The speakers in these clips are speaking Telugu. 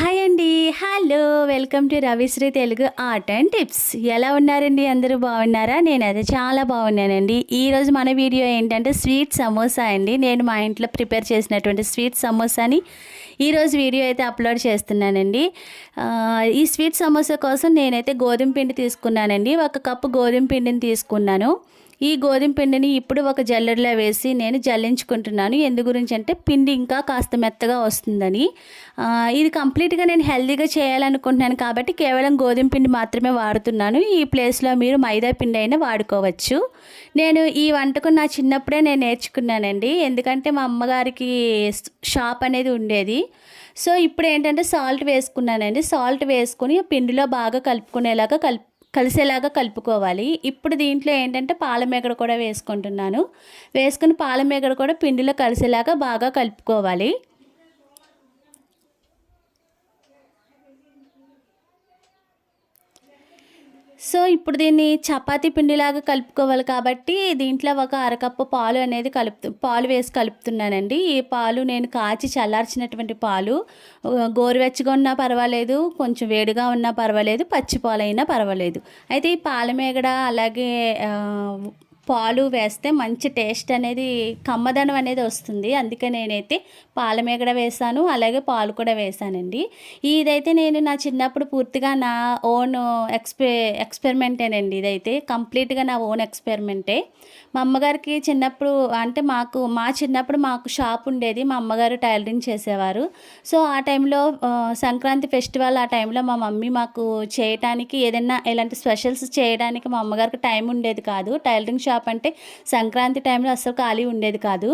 హాయ్ అండి. Hello welcome to Ravishri Telugu art and tips. ఎలా ఉన్నారండి? అందరూ బాగున్నారా? నేనైతే చాలా బాగున్నానండి. ఈరోజు మన వీడియో ఏంటంటే స్వీట్ సమోసా అండి. నేను మా ఇంట్లో ప్రిపేర్ చేసినటువంటి స్వీట్ సమోసాని ఈరోజు వీడియో అయితే అప్లోడ్ చేస్తున్నానండి. ఈ స్వీట్ సమోసా కోసం నేనైతే గోధుమ పిండి తీసుకున్నానండి. ఒక కప్పు గోధుమ పిండిని తీసుకున్నాను. ఈ గోధుమ పిండిని ఇప్పుడు ఒక జల్లెడలో వేసి నేను జల్లించుకుంటున్నాను. ఎందు గురించి అంటే పిండి ఇంకా కాస్త మెత్తగా వస్తుందని. ఇది కంప్లీట్గా నేను హెల్దీగా చేయాలనుకుంటున్నాను కాబట్టి కేవలం గోధుమ పిండి మాత్రమే వాడుతున్నాను. ఈ ప్లేస్లో మీరు మైదా పిండి అయినా వాడుకోవచ్చు. నేను ఈ వంటకం నా చిన్నప్పుడే నేను నేర్చుకున్నానండి. ఎందుకంటే మా అమ్మగారికి షాప్ అనేది ఉండేది. సో ఇప్పుడు ఏంటంటే సాల్ట్ వేసుకున్నానండి. సాల్ట్ వేసుకుని పిండిలో బాగా కలుపుకునేలాగా కలుపు కలిసేలాగా కలుపుకోవాలి. ఇప్పుడు దీంట్లో ఏంటంటే పాలమేగడ కూడా వేసుకుంటున్నాను. వేసుకుని పాలమేగడ కూడా పిండిలో కలిసేలాగా బాగా కలుపుకోవాలి. సో ఇప్పుడు దీన్ని చపాతీ పిండిలాగా కలుపుకోవాలి కాబట్టి దీంట్లో ఒక అరకప్పు పాలు అనేది కలుపు పాలు వేసి కలుపుతున్నానండి. ఈ పాలు నేను కాచి చల్లార్చినటువంటి పాలు గోరువెచ్చగా ఉన్నా పర్వాలేదు కొంచెం వేడిగా ఉన్నా పర్వాలేదు పచ్చి పాలైనా పర్వాలేదు. అయితే ఈ పాల మేగడ అలాగే పాలు వేస్తే మంచి టేస్ట్ అనేది కమ్మదనం అనేది వస్తుంది. అందుకే నేనైతే పాల మేగడ వేసాను అలాగే పాలు కూడా వేసానండి. ఇదైతే నేను నా చిన్నప్పుడు పూర్తిగా నా ఓన్ ఎక్స్పె ఎక్స్పెరిమెంటేనండి ఇదైతే. కంప్లీట్గా నా ఓన్ ఎక్స్పెరిమెంటే. మా అమ్మగారికి చిన్నప్పుడు అంటే మాకు మా చిన్నప్పుడు మాకు షాప్ ఉండేది. మా అమ్మగారు టైలరింగ్ చేసేవారు. సో ఆ టైంలో సంక్రాంతి ఫెస్టివల్ ఆ టైంలో మా మమ్మీ మాకు చేయటానికి ఏదైనా ఇలాంటి స్పెషల్స్ చేయడానికి మా అమ్మగారికి టైం ఉండేది కాదు. టైలరింగ్ షాప్ అంటే సంక్రాంతి టైంలో అసలు ఖాళీ ఉండేది కాదు.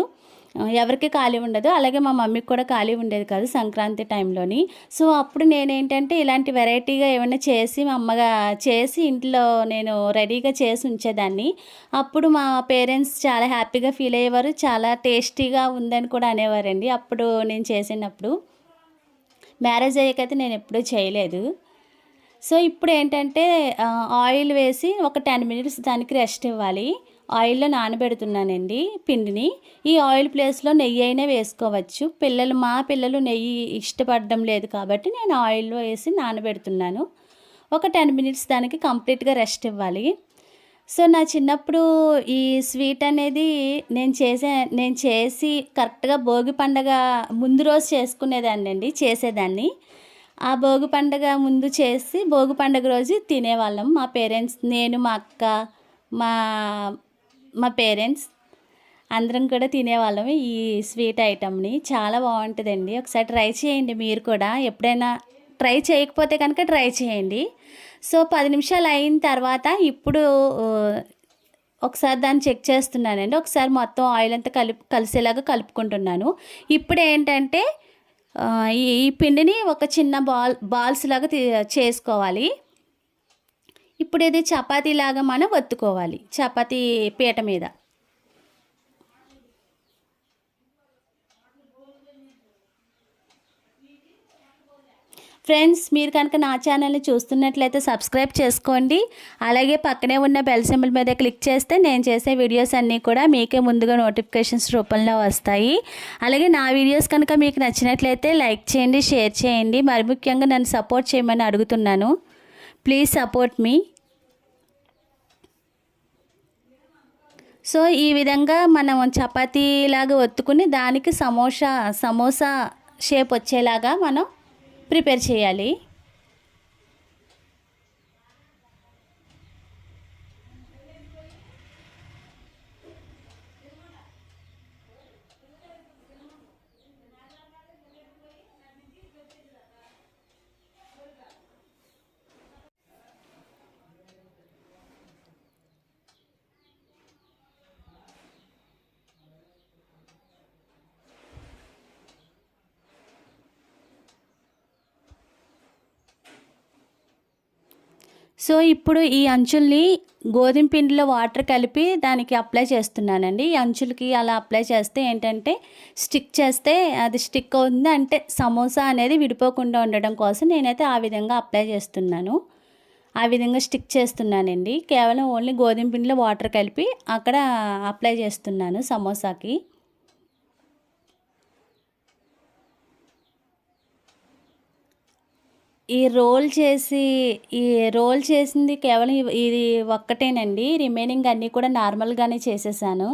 ఎవరికి ఖాళీ ఉండదు. అలాగే మా మమ్మీకి కూడా ఖాళీ ఉండేది కాదు సంక్రాంతి టైంలోని. సో అప్పుడు నేనేంటంటే ఇలాంటి వెరైటీగా ఏమైనా చేసి మా అమ్మగా చేసి ఇంట్లో నేను రెడీగా చేసి ఉంచేదాన్ని. అప్పుడు మా పేరెంట్స్ చాలా హ్యాపీగా ఫీల్ అయ్యేవారు. చాలా టేస్టీగా ఉందని కూడా అనేవారండి అప్పుడు నేను చేసినప్పుడు. మ్యారేజ్ అయ్యాకైతే నేను ఎప్పుడూ చేయలేదు. సో ఇప్పుడు ఏంటంటే ఆయిల్ వేసి ఒక టెన్ మినిట్స్ దానికి రెస్ట్ ఇవ్వాలి. ఆయిల్లో నానబెడుతున్నానండి పిండిని. ఈ ఆయిల్ ప్లేస్లో నెయ్యి అయినా వేసుకోవచ్చు. పిల్లలు మా పిల్లలు నెయ్యి ఇష్టపడడం లేదు కాబట్టి నేను ఆయిల్లో వేసి నానబెడుతున్నాను. ఒక టెన్ మినిట్స్ దానికి కంప్లీట్గా రెస్ట్ ఇవ్వాలి. సో నా చిన్నప్పుడు ఈ స్వీట్ అనేది నేను చేసే నేను చేసి కరెక్ట్గా భోగి పండగ ముందు రోజు చేసుకునేదాన్ని అండి చేసేదాన్ని. ఆ భోగి పండగ ముందు చేసి భోగి పండగ రోజు తినేవాళ్ళం. మా పేరెంట్స్ నేను మా అక్క మా మా పేరెంట్స్ అందరం కూడా తినేవాళ్ళం ఈ స్వీట్ ఐటమ్ని. చాలా బాగుంటుందండి. ఒకసారి ట్రై చేయండి మీరు కూడా. ఎప్పుడైనా ట్రై చేయకపోతే కనుక ట్రై చేయండి. సో పది నిమిషాలు అయిన తర్వాత ఇప్పుడు ఒకసారి దాన్ని చెక్ చేస్తున్నానండి. ఒకసారి మొత్తం ఆయిల్ అంతా కలిపి కలిసేలాగా కలుపుకుంటున్నాను. ఇప్పుడు ఏంటంటే ఈ ఈ పిండిని ఒక చిన్న బాల్ బాల్స్ లాగా చేసుకోవాలి. ఇప్పుడు ఇది చపాతీలాగా మనం వత్తుకోవాలి. చపాతీ పీట మీద. ఫ్రెండ్స్ మీరు కనుక నా ఛానల్ని చూస్తున్నట్లయితే సబ్స్క్రైబ్ చేసుకోండి. అలాగే పక్కనే ఉన్న బెల్ సింబల్ మీద క్లిక్ చేస్తే నేను చేసే వీడియోస్ అన్నీ కూడా మీకే ముందుగా నోటిఫికేషన్స్ రూపంలో వస్తాయి. అలాగే నా వీడియోస్ కనుక మీకు నచ్చినట్లయితే లైక్ చేయండి షేర్ చేయండి. మరి ముఖ్యంగా నన్ను సపోర్ట్ చేయమని అడుగుతున్నాను. ప్లీజ్ సపోర్ట్ మీ సో ఈ విధంగా మనం చపాతీలాగా ఒత్తుకుని దానికి సమోసా సమోసా షేప్ వచ్చేలాగా మనం ప్రిపేర్ చేయాలి. సో ఇప్పుడు ఈ అంచుల్ని గోధుమ పిండిలో వాటర్ కలిపి దానికి అప్లై చేస్తున్నానండి. ఈ అంచులకి అలా అప్లై చేస్తే ఏంటంటే స్టిక్ చేస్తే అది స్టిక్ అవుతుంది. అంటే సమోసా అనేది విడిపోకుండా ఉండడం కోసం నేనైతే ఆ విధంగా అప్లై చేస్తున్నాను. ఆ విధంగా స్టిక్ చేస్తున్నానండి. కేవలం ఓన్లీ గోధుమ పిండిలో వాటర్ కలిపి అక్కడ అప్లై చేస్తున్నాను సమోసాకి. ఈ రోల్ చేసి ఈ రోల్ చేసింది కేవలం ఇది ఒక్కటేనండి. రిమైనింగ్ అన్నీ కూడా నార్మల్గానే చేసేసాను.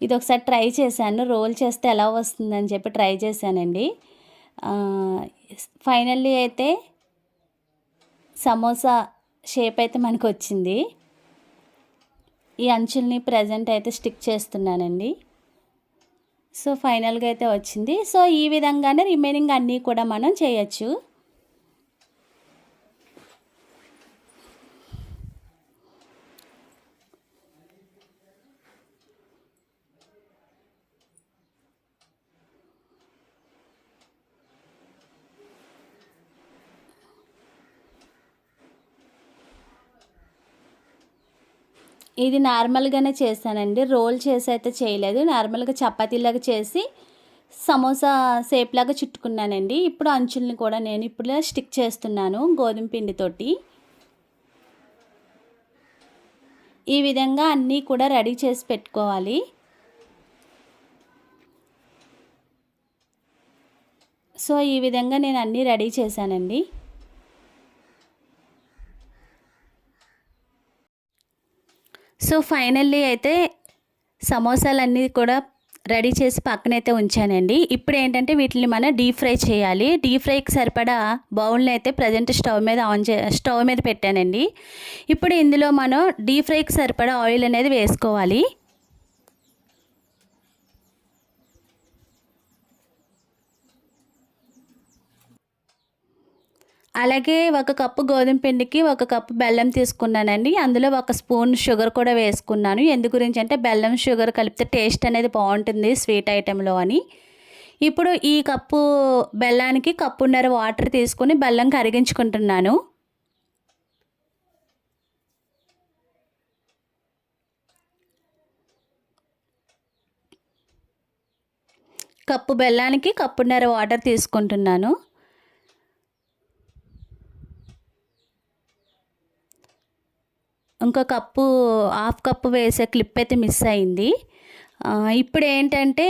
ఇది ఒకసారి ట్రై చేశాను. రోల్ చేస్తే ఎలా వస్తుందని చెప్పి ట్రై చేశానండి. ఫైనల్లీ అయితే సమోసా షేప్ అయితే మనకు వచ్చింది ఈ అంచుల్ని ప్రజెంట్ అయితే స్టిక్ చేస్తున్నానండి. సో ఫైనల్గా అయితే వచ్చింది. సో ఈ విధంగానే రిమైనింగ్ అన్నీ కూడా మనం చేయొచ్చు. ఇది నార్మల్గానే చేశానండి రోల్ చేసి అయితే చేయలేదు. నార్మల్గా చపాతీలాగా చేసి సమోసా సేప్లాగా చుట్టుకున్నానండి. ఇప్పుడు అంచుల్ని కూడా నేను ఇప్పుడు స్టిక్ చేస్తున్నాను గోధుమ పిండితోటి. ఈ విధంగా అన్నీ కూడా రెడీ చేసి పెట్టుకోవాలి. సో ఈ విధంగా నేను అన్నీ రెడీ చేశానండి. సో ఫైనల్లీ అయితే సమోసాలన్నీ కూడా రెడీ చేసి పక్కనైతే ఉంచానండి. ఇప్పుడు ఏంటంటే వీటిని మనం డీప్ ఫ్రై చేయాలి. డీప్ ఫ్రైకి సరిపడా బౌల్ని అయితే ప్రజెంట్ స్టవ్ మీద ఆన్ చే స్టవ్ మీద పెట్టానండి. ఇప్పుడు ఇందులో మనం డీప్ ఫ్రైకి సరిపడా ఆయిల్ అనేది వేసుకోవాలి. అలాగే ఒక కప్పు గోధుమ పిండికి ఒక కప్పు బెల్లం తీసుకున్నానండి. అందులో ఒక స్పూన్ షుగర్ కూడా వేసుకున్నాను. ఎందు గురించి అంటే బెల్లం షుగర్ కలిపితే టేస్ట్ అనేది బాగుంటుంది స్వీట్ ఐటెంలో అని. ఇప్పుడు ఈ కప్పు బెల్లానికి కప్పున్నర వాటర్ తీసుకుని బెల్లం కరిగించుకుంటున్నాను. కప్పు బెల్లానికి కప్పున్నర వాటర్ తీసుకుంటున్నాను. ఇంకో కప్పు హాఫ్ కప్పు వేసే క్లిప్ అయితే మిస్ అయింది. ఇప్పుడు ఏంటంటే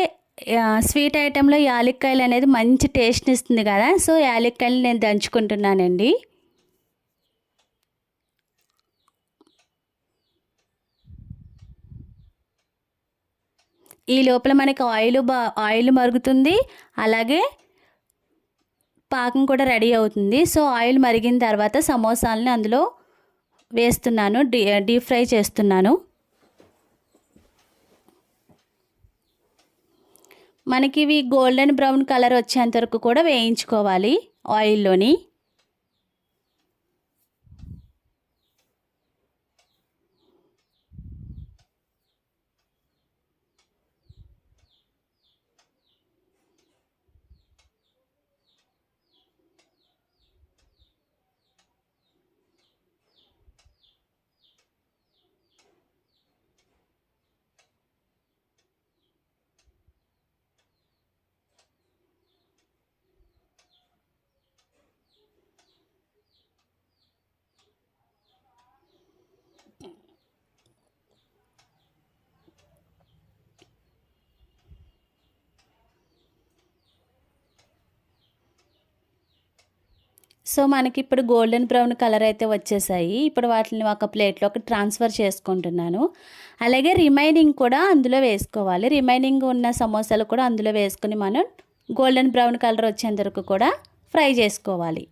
స్వీట్ ఐటెంలో యాలక్కాయలు అనేది మంచి టేస్ట్ని ఇస్తుంది కదా సో యాలక్కాయలు నేను దంచుకుంటున్నానండి. ఈ లోపల మనకి ఆయిల్ బా ఆయిల్ మరుగుతుంది అలాగే పాకం కూడా రెడీ అవుతుంది. సో ఆయిల్ మరిగిన తర్వాత సమోసాలని అందులో వేస్తున్నాను డీ డీప్ ఫ్రై చేస్తున్నాను. మనకి ఇవి గోల్డెన్ బ్రౌన్ కలర్ వచ్చేంత వరకు కూడా వేయించుకోవాలి ఆయిల్లోని. సో మనకి ఇప్పుడు గోల్డెన్ బ్రౌన్ కలర్ అయితే వచ్చేసాయి. ఇప్పుడు వాటిని ఒక ప్లేట్లోకి ట్రాన్స్ఫర్ చేసుకుంటున్నాను. అలాగే రిమైనింగ్ కూడా అందులో వేసుకోవాలి. రిమైనింగ్ ఉన్న సమోసాలు కూడా అందులో వేసుకుని మనం గోల్డెన్ బ్రౌన్ కలర్ వచ్చేంత వరకు కూడా ఫ్రై చేసుకోవాలి.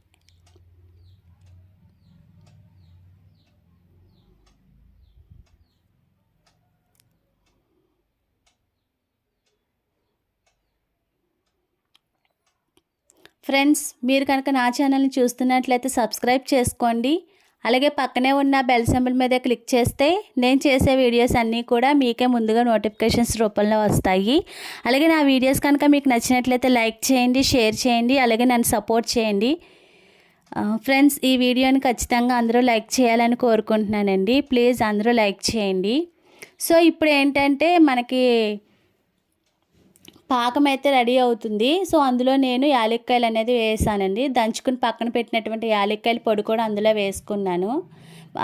ఫ్రెండ్స్ మీరు కనుక నా ఛానల్ని చూస్తున్నట్లయితే సబ్స్క్రైబ్ చేసుకోండి. అలాగే పక్కనే ఉన్న బెల్ సింబల్ మీద క్లిక్ చేస్తే నేను చేసే వీడియోస్ అన్నీ కూడా మీకే ముందుగా నోటిఫికేషన్స్ రూపంలో వస్తాయి. అలాగే నా వీడియోస్ కనుక మీకు నచ్చినట్లయితే లైక్ చేయండి షేర్ చేయండి అలాగే నన్ను సపోర్ట్ చేయండి. ఫ్రెండ్స్ ఈ వీడియోని ఖచ్చితంగా అందరూ లైక్ చేయాలని కోరుకుంటున్నానండి. ప్లీజ్ అందరూ లైక్ చేయండి. సో ఇప్పుడు ఏంటంటే మనకి పాకం అయితే రెడీ అవుతుంది. సో అందులో నేను యాలక్కాయలు అనేది వేసానండి. దంచుకుని పక్కన పెట్టినటువంటి యాలక్కాయలు పొడి కూడా అందులో వేసుకున్నాను.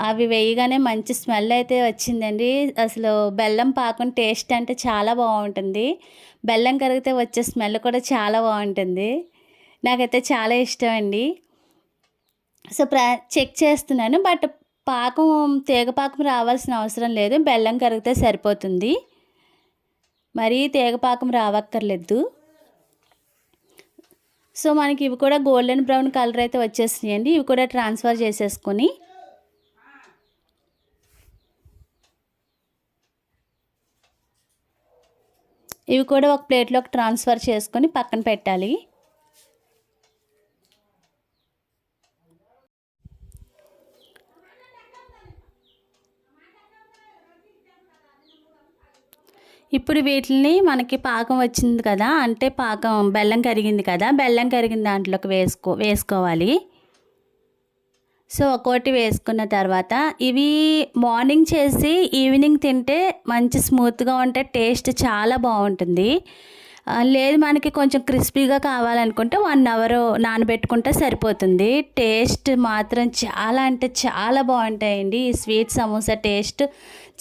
అవి వేయగానే మంచి స్మెల్ అయితే వచ్చిందండి. అసలు బెల్లం పాకం టేస్ట్ అంటే చాలా బాగుంటుంది. బెల్లం కరిగితే వచ్చే స్మెల్ కూడా చాలా బాగుంటుంది. నాకైతే చాలా ఇష్టం అండి సో ప్ర చెక్ చేస్తున్నాను. బట్ పాకం తీగ పాకం రావాల్సిన అవసరం లేదు. బెల్లం కరిగితే సరిపోతుంది. మరీ తీగపాకం రావక్కర్లేదు. సో మనకి ఇవి కూడా గోల్డెన్ బ్రౌన్ కలర్ అయితే వచ్చేసినాయండి. ఇవి కూడా ట్రాన్స్ఫర్ చేసేసుకొని. ఇవి కూడా ఒక ప్లేట్లోకి ట్రాన్స్ఫర్ చేసుకొని పక్కన పెట్టాలి. ఇప్పుడు వీటిని మనకి పాకం వచ్చింది కదా అంటే పాకం బెల్లం కరిగింది కదా బెల్లం కరిగిన దాంట్లోకి వేసుకో వేసుకోవాలి. సో ఒక్కోటి వేసుకున్న తర్వాత ఇవి మార్నింగ్ చేసి ఈవినింగ్ తింటే మంచి స్మూత్గా ఉంటే టేస్ట్ చాలా బాగుంటుంది. లేదు మనకి కొంచెం క్రిస్పీగా కావాలనుకుంటే వన్ అవర్ నానబెట్టుకుంటే సరిపోతుంది. టేస్ట్ మాత్రం చాలా అంటే చాలా బాగుంటాయండి. ఈ స్వీట్ సమోసా టేస్ట్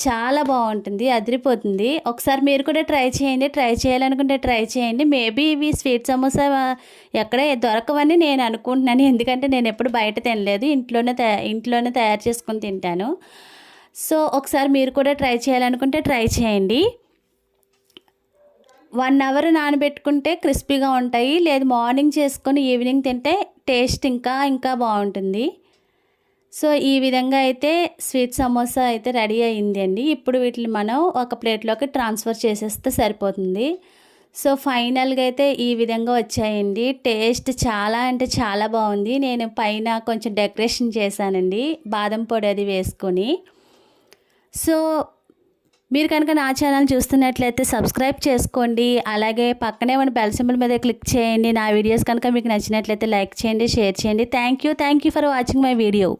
చాలా బాగుంటుంది అదిరిపోతుంది. ఒకసారి మీరు కూడా ట్రై చేయండి ట్రై చేయాలనుకుంటే ట్రై చేయండి. మేబీ ఇవి స్వీట్ సమోసా ఎక్కడ దొరకవని నేను అనుకుంటున్నాను. ఎందుకంటే నేను ఎప్పుడు బయట తినలేదు. ఇంట్లోనే తయా ఇంట్లోనే తయారు చేసుకుని తింటాను. సో ఒకసారి మీరు కూడా ట్రై చేయాలనుకుంటే ట్రై చేయండి. వన్ అవర్ నానబెట్టుకుంటే క్రిస్పీగా ఉంటాయి. లేదు మార్నింగ్ చేసుకొని ఈవినింగ్ తింటే టేస్ట్ ఇంకా ఇంకా బాగుంటుంది. సో ఈ విధంగా అయితే స్వీట్ సమోసా అయితే రెడీ అయింది అండి. ఇప్పుడు వీటిని మనం ఒక ప్లేట్లోకి ట్రాన్స్ఫర్ చేసేస్తే సరిపోతుంది. సో ఫైనల్గా అయితే ఈ విధంగా వచ్చాయండి. టేస్ట్ చాలా అంటే చాలా బాగుంది. నేను పైన కొంచెం డెకరేషన్ చేశానండి బాదం పొడి అది వేసుకొని. సో మీరు కనుక నా ఛానల్ చూస్తున్నట్లయితే సబ్స్క్రైబ్ చేసుకోండి. అలాగే పక్కనే ఉన్న బెల్ సింబల్ మీద క్లిక్ చేయండి. నా వీడియోస్ కనుక మీకు నచ్చినట్లయితే లైక్ చేయండి షేర్ చేయండి. Thank you thank you for watching my video